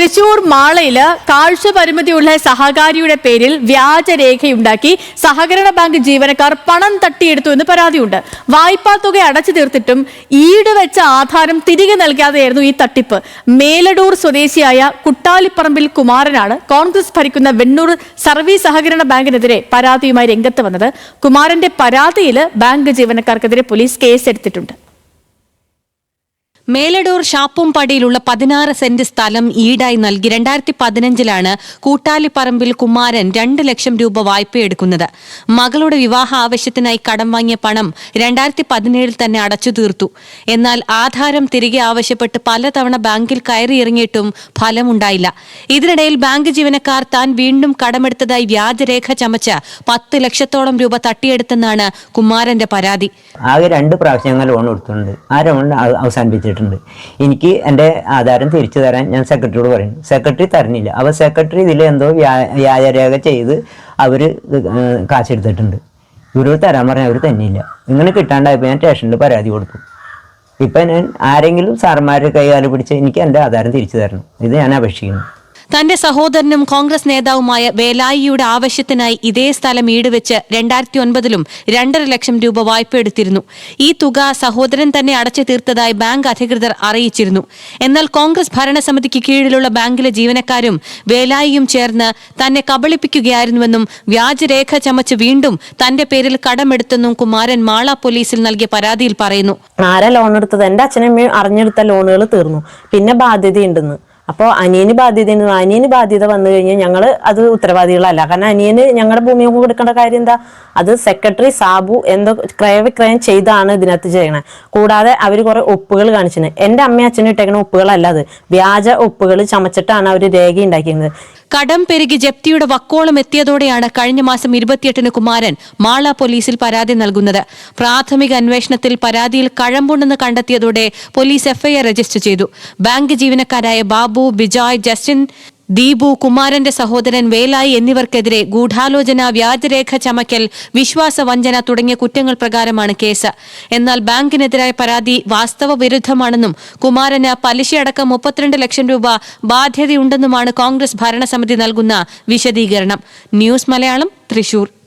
തൃശൂർ മാളയിൽ കാഴ്ച പരിമിതിയുള്ള സഹകാരിയുടെ പേരിൽ വ്യാജരേഖയുണ്ടാക്കി സഹകരണ ബാങ്ക് ജീവനക്കാർ പണം തട്ടിയെടുത്തു എന്ന് പരാതിയുണ്ട്. വായ്പാ തുക അടച്ചു തീർത്തിട്ടും ഈട് വെച്ച ആധാരം തിരികെ നൽകാതെയായിരുന്നു ഈ തട്ടിപ്പ്. മേലടൂർ സ്വദേശിയായ കുട്ടാലിപ്പറമ്പിൽ കുമാരനാണ് കോൺഗ്രസ് ഭരിക്കുന്ന വെണ്ണൂർ സർവീസ് സഹകരണ ബാങ്കിനെതിരെ പരാതിയുമായി രംഗത്ത് വന്നത്. കുമാരന്റെ പരാതിയിൽ ബാങ്ക് ജീവനക്കാർക്കെതിരെ പോലീസ് കേസെടുത്തിട്ടുണ്ട്. മേലടൂർ ഷാപ്പുംപടിയിലുള്ള പതിനാറ് സെന്റ് സ്ഥലം ഈടായി നൽകി രണ്ടായിരത്തി പതിനഞ്ചിലാണ് കൂട്ടാലിപ്പറമ്പിൽ കുമാരൻ രണ്ട് ലക്ഷം രൂപ വായ്പയെടുക്കുന്നത് മകളുടെ വിവാഹ ആവശ്യത്തിനായി കടം വാങ്ങിയ പണം രണ്ടായിരത്തി പതിനേഴിൽ തന്നെ അടച്ചു തീർത്തു. എന്നാൽ ആധാരം തിരികെ ആവശ്യപ്പെട്ട് പലതവണ ബാങ്കിൽ കയറിയിറങ്ങിയിട്ടും ഫലമുണ്ടായില്ല. ഇതിനിടയിൽ ബാങ്ക് ജീവനക്കാർ താൻ വീണ്ടും കടമെടുത്തതായി വ്യാജരേഖ ചമച്ച് പത്ത് ലക്ഷത്തോളം രൂപ തട്ടിയെടുത്തെന്നാണ് കുമാരന്റെ പരാതി. ആകെ രണ്ട് പ്രാവശ്യം ഞങ്ങൾ ലോൺ കൊടുത്തിട്ടുണ്ട് ആ ലോൺ അവ- അവസാനിപ്പിച്ചിട്ടുണ്ട് എനിക്ക് എന്റെ ആധാരം തിരിച്ചു തരാൻ ഞാൻ സെക്രട്ടറിയോട് പറയും. സെക്രട്ടറി തരുന്നില്ല അപ്പോൾ സെക്രട്ടറി ഇതിൽ എന്തോ വ്യാ- വ്യാജരേഖ ചെയ്ത് അവർ കാശെടുത്തിട്ടുണ്ട്. ഇവരോട് തരാൻ പറഞ്ഞാൽ അവർ തന്നെയില്ല ഇങ്ങനെ കിട്ടാണ്ടായപ്പോൾ ഞാൻ സ്റ്റേഷനിൽ പരാതി കൊടുത്തു. ഇപ്പം ഞാൻ ആരെങ്കിലും സാറന്മാരുടെ കൈകാലം പിടിച്ച് എനിക്ക് എന്റെ ആധാരം തിരിച്ചു തരണം. ഇത് ഞാൻ അപേക്ഷിക്കുന്നു. തന്റെ സഹോദരനും കോൺഗ്രസ് നേതാവുമായ വേലായിയുടെ ആവശ്യത്തിനായി ഇതേ സ്ഥലം ഈടുവെച്ച് രണ്ടായിരത്തി ഒൻപതിലും രണ്ടര ലക്ഷം രൂപ വായ്പ എടുത്തിരുന്നു. ഈ തുക സഹോദരൻ തന്നെ അടച്ചു തീർത്തതായി ബാങ്ക് അധികൃതർ അറിയിച്ചിരുന്നു. എന്നാൽ കോൺഗ്രസ് ഭരണസമിതിക്ക് കീഴിലുള്ള ബാങ്കിലെ ജീവനക്കാരും വേലായിയും ചേർന്ന് തന്നെ കബളിപ്പിക്കുകയായിരുന്നുവെന്നും വ്യാജരേഖ ചമച്ച് വീണ്ടും തന്റെ പേരിൽ കടമെടുത്തെന്നും കുമാരൻ മാള പോലീസിൽ നൽകിയ പരാതിയിൽ പറയുന്നു. ആരാ ലോൺ എടുത്തത്? എന്റെ അച്ഛനമ്മയും അറിഞ്ഞെടുത്ത ലോണുകൾ തീർന്നു. പിന്നെ ബാധ്യതയുണ്ടെന്ന്. അപ്പോൾ അനിയന് ബാധ്യതയുണ്ട് അനിയന് ബാധ്യത വന്നു കഴിഞ്ഞാൽ ഞങ്ങൾ അത് ഉത്തരവാദികളല്ല. കാരണം അനിയന് ഞങ്ങളുടെ ഭൂമി കൊടുക്കേണ്ട കാര്യം എന്താ? അത് സെക്രട്ടറി സാബു എന്തോ ക്രയവിക്രയം ചെയ്താണ് ഇതിനകത്ത് ചെയ്യണേ. കൂടാതെ അവർ കുറെ ഒപ്പുകൾ കാണിച്ചിട്ടുണ്ട് എന്റെ അമ്മയും അച്ഛനും ഇട്ടേക്കുന്ന ഒപ്പുകളല്ല അത്. വ്യാജ ഒപ്പുകൾ ചമച്ചിട്ടാണ് അവർ രേഖ ഉണ്ടാക്കിയിരുന്നത്. കടം പെരുകി ജപ്തിയുടെ വക്കോളം എത്തിയതോടെയാണ് കഴിഞ്ഞ മാസം ഇരുപത്തിയെട്ടിന് കുമാരൻ മാള പോലീസിൽ പരാതി നൽകുന്നത്. പ്രാഥമിക അന്വേഷണത്തിൽ പരാതിയിൽ കഴമ്പുണ്ടെന്ന് കണ്ടെത്തിയതോടെ പോലീസ് എഫ്ഐആർ രജിസ്റ്റർ ചെയ്തു. ബാങ്ക് ജീവനക്കാരായ ബാബു ബിജോയ് ജസ്റ്റിൻ ദീപു കുമാരന്റെ സഹോദരൻ വേലായി എന്നിവർക്കെതിരെ ഗൂഢാലോചന വ്യാജരേഖ ചമക്കൽ വിശ്വാസവഞ്ചന തുടങ്ങിയ കുറ്റങ്ങൾ പ്രകാരമാണ് കേസ്. എന്നാൽ ബാങ്കിനെതിരായ പരാതി വാസ്തവ വിരുദ്ധമാണെന്നും കുമാരന് പലിശയടക്കം മുപ്പത്തിരണ്ട് ലക്ഷം രൂപ ബാധ്യതയുണ്ടെന്നുമാണ് കോൺഗ്രസ് ഭരണസമിതി നൽകുന്ന വിശദീകരണം. ന്യൂസ് മലയാളം തൃശൂർ.